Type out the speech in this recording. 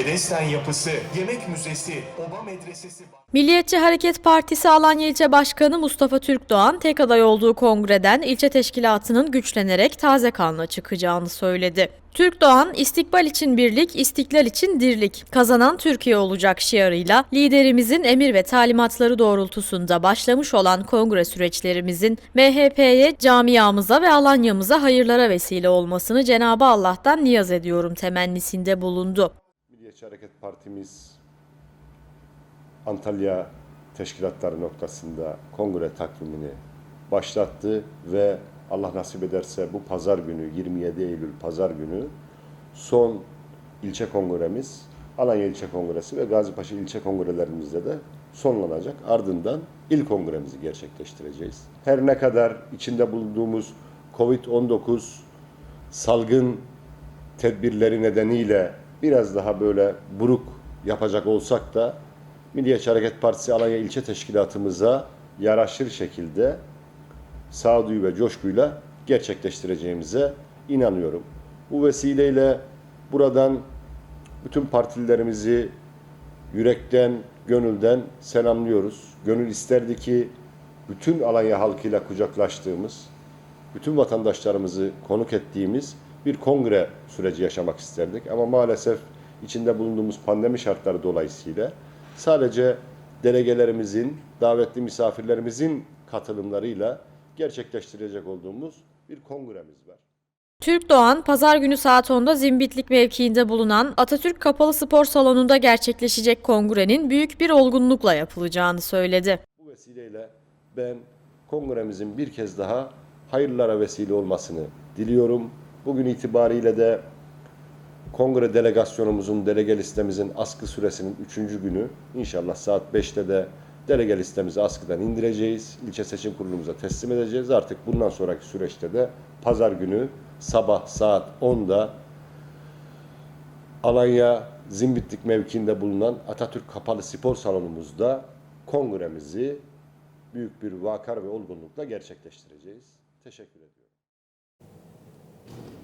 Bedesten yapısı, yemek müzesi, oba medresesi... Milliyetçi Hareket Partisi Alanya İlçe Başkanı Mustafa Türkdoğan tek aday olduğu kongreden ilçe teşkilatının güçlenerek taze kanla çıkacağını söyledi. Türkdoğan, istikbal için birlik, istiklal için dirlik, kazanan Türkiye olacak şiarıyla liderimizin emir ve talimatları doğrultusunda başlamış olan kongre süreçlerimizin MHP'ye, camiamıza ve Alanya'mıza hayırlara vesile olmasını Cenab-ı Allah'tan niyaz ediyorum temennisinde bulundu. Milliyetçi Hareket Partimiz Antalya teşkilatları noktasında kongre takvimini başlattı ve Allah nasip ederse bu pazar günü 27 Eylül pazar günü son ilçe kongremiz Alanya İlçe Kongresi ve Gazipaşa İlçe Kongrelerimizde de sonlanacak. Ardından il kongremizi gerçekleştireceğiz. Her ne kadar içinde bulunduğumuz Covid-19 salgın tedbirleri nedeniyle biraz daha böyle buruk yapacak olsak da Milliyetçi Hareket Partisi Alanya İlçe Teşkilatımıza yaraşır şekilde sağduyu ve coşkuyla gerçekleştireceğimize inanıyorum. Bu vesileyle buradan bütün partilerimizi yürekten, gönülden selamlıyoruz. Gönül isterdi ki bütün Alanya halkıyla kucaklaştığımız, bütün vatandaşlarımızı konuk ettiğimiz bir kongre süreci yaşamak isterdik. Ama maalesef içinde bulunduğumuz pandemi şartları dolayısıyla sadece delegelerimizin, davetli misafirlerimizin katılımlarıyla gerçekleştirecek olduğumuz bir kongremiz var. Türk Doğan, pazar günü saat 10'da Zimbitlik mevkiinde bulunan Atatürk Kapalı Spor Salonu'nda gerçekleşecek kongrenin büyük bir olgunlukla yapılacağını söyledi. Bu vesileyle ben kongremizin bir kez daha hayırlara vesile olmasını diliyorum. Bugün itibariyle de kongre delegasyonumuzun, delege listemizin askı süresinin 3. günü inşallah saat 5'te de delege listemizi askıdan indireceğiz. İlçe seçim kurulumuza teslim edeceğiz. Artık bundan sonraki süreçte de pazar günü sabah saat 10'da Alanya Zimbitlik mevkiinde bulunan Atatürk Kapalı Spor Salonumuzda kongremizi büyük bir vakar ve olgunlukla gerçekleştireceğiz. Teşekkür ediyorum.